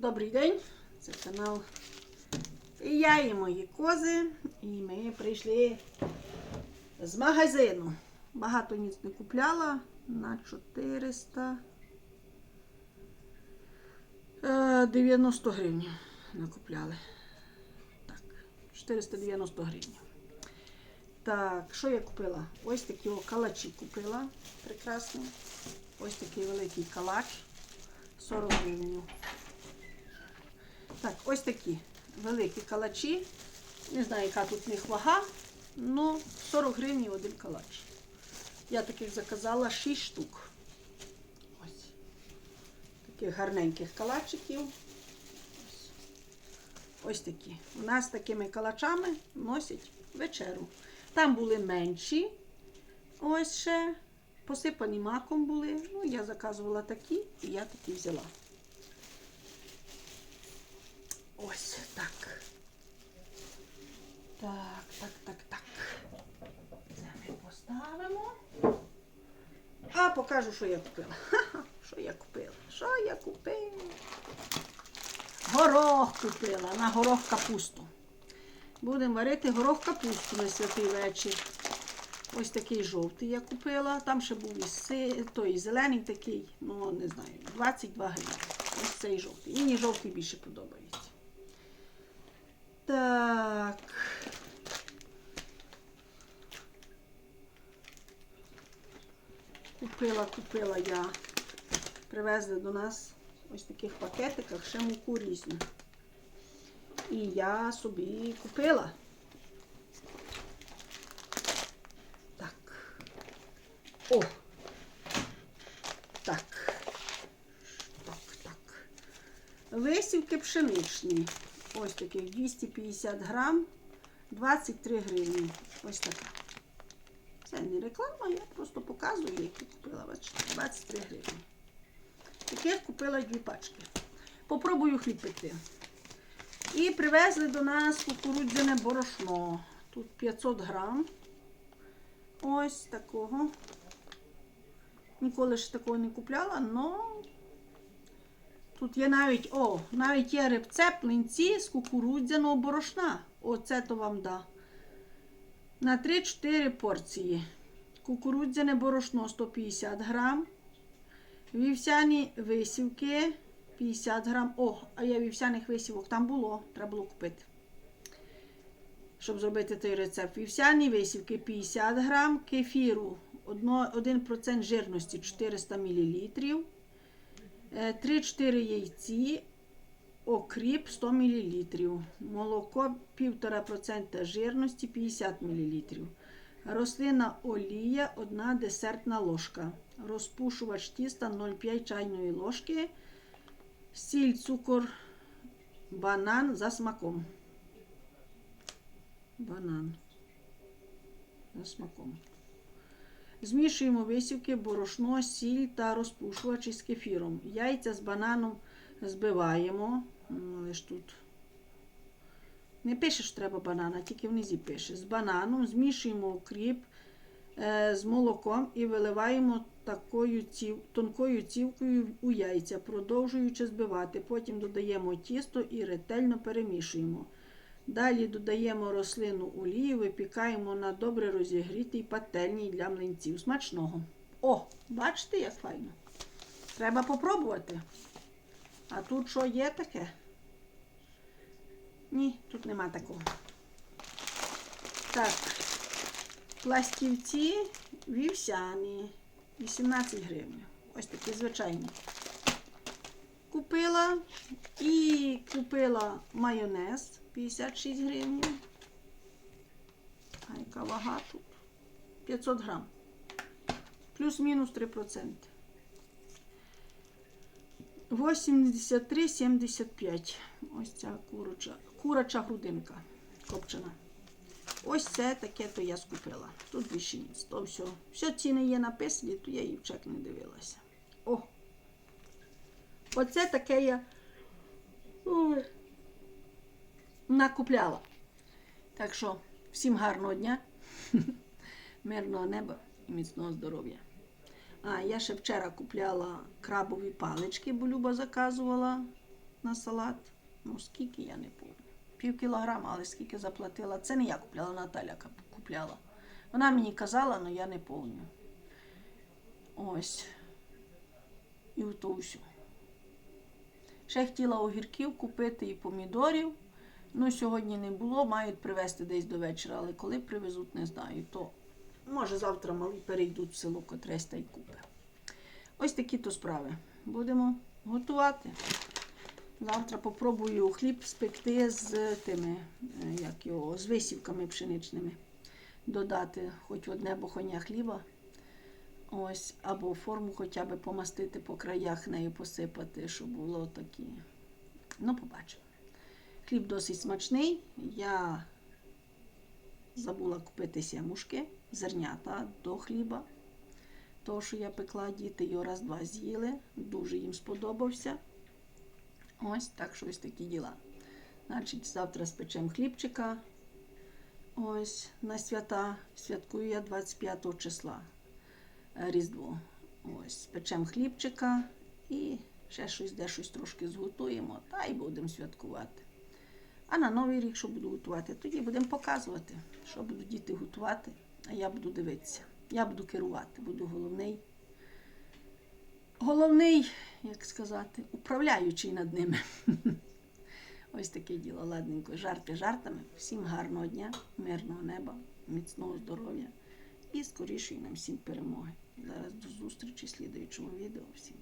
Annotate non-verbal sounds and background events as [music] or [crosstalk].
Добрий день, це канал. І я і мої кози. І ми прийшли з магазину. Багато ніц не купляла на 400 е, 90 гривень накупляли. Так, 490 гривень. Так, що я купила? Ось такі калачі купила. Прекрасні. Ось такий великий калач. 40 гривень. Так, ось такі великі калачі. Не знаю, яка тут в них вага. Ну, 40 гривень один калач. Я таких заказала 6 штук. Ось. Таких гарненьких калачиків. Ось. Ось такі. У нас такими калачами носять вечеру. Там були менші. Ось ще. Посипані маком були. Ну, я заказувала такі, і я такі взяла. Ось так. Так, так, так, так. Це ми поставимо. А покажу, що я купила. [laughs] Що я купила? Що я купила? Горох купила. На горох капусту. Будемо варити горох капусту на святий вечір. Ось такий жовтий я купила. Там ще був і той зелений такий, ну не знаю, 22 гривні. Ось цей жовтий. Мені жовтий більше подобається. Так. Купила, купила я. Привезли до нас ось таких пакетиках ще муку різну. І я собі купила. Так. О! Так. Так, так. Висівки пшеничні. Ось таких 250 грам, 23 гривні. Ось така. Це не реклама, я просто показую, які купила. Бачите, 23 гривні. Таких купила дві пачки. Попробую хліб пекти. І привезли до нас кукурудзяне борошно. Тут 500 грам. Ось такого. Ніколи ж такого не купляла, але тут є навіть, о, навіть є рецепт млинці з кукурудзяного борошна. Оце то вам да. На 3-4 порції. Кукурудзяне борошно 150 грам. Вівсяні висівки 50 грам. О, а я вівсяних висівок там було, треба було купити. Щоб зробити той рецепт. Вівсяні висівки 50 грам, кефіру 1% жирності 400 мл. 3-4 яйці, окріп 100 мл. Молоко 1,5% жирності 50 мл. Рослина олія 1 десертна ложка. Розпушувач тіста 0,5 чайної ложки. Сіль, цукор, банан за смаком. Банан. За смаком. Змішуємо висівки, борошно, сіль та розпушувач із кефіром. Яйця з бананом збиваємо. Ну, Але тут не пише, що треба банана, тільки внизі пише. З бананом змішуємо укріп е, з молоком і виливаємо такою ців, тонкою цівкою у яйця, продовжуючи збивати. Потім додаємо тісто і ретельно перемішуємо. Далі додаємо рослину олію, випікаємо на добре розігрітій пательні для млинців. Смачного. О, бачите, як файно. Треба попробувати. А тут що є таке? Ні, тут нема такого. Так, пластівці вівсяні. 18 гривень. Ось такі звичайні. Купила і купила майонез 56 гривень. А яка вага тут? 500 грам. Плюс-мінус 3%. 83,75. Ось ця куроча, куроча грудинка копчена. Ось це таке то я скупила. Тут більше ніц. То все. Все ціни є написані, то я її в чек не дивилася. О! Оце таке я ой, накупляла. Так що, всім гарного дня, [laughs] мирного неба і міцного здоров'я. А, я ще вчора купляла крабові палички, бо Люба заказувала. на салат. Ну, скільки я не помню. Пів кілограма, але скільки заплатила. Це не я купляла, Наталя купляла. Вона мені казала, але я не помню. Ось. І то все. Ще хотіла огірків купити і помідорів. Ну, сьогодні не було, мають привезти десь до вечора, але коли привезуть, не знаю. То може завтра малі перейдуть в село котресь та й купи. Ось такі то справи. Будемо готувати. Завтра попробую хліб спекти з тими, е, як його, з висівками пшеничними. Додати хоч одне бухоня хліба. Ось, або форму хоча б помастити по краях нею посипати, щоб було такі. Ну, побачимо. Хліб досить смачний. Я забула купити сямушки, зернята до хліба. Того, що я пекла, діти його раз-два з'їли. Дуже їм сподобався. Ось так що ось такі діла. Значить, завтра спечемо хлібчика. Ось на свята. Святкую я 25 числа. е, Різдво. Ось, спечемо хлібчика і ще щось, де щось трошки зготуємо, та й будемо святкувати. А на Новий рік, що буду готувати, тоді будемо показувати, що будуть діти готувати, а я буду дивитися. Я буду керувати, буду головний. Головний, як сказати, управляючий над ними. [laughs] Ось таке діло, ладненько. Жарти жартами. Всім гарного дня, мирного неба, міцного здоров'я і скорішої нам всім перемоги. Зараз до зустрічі в слідуючому відео. Всім.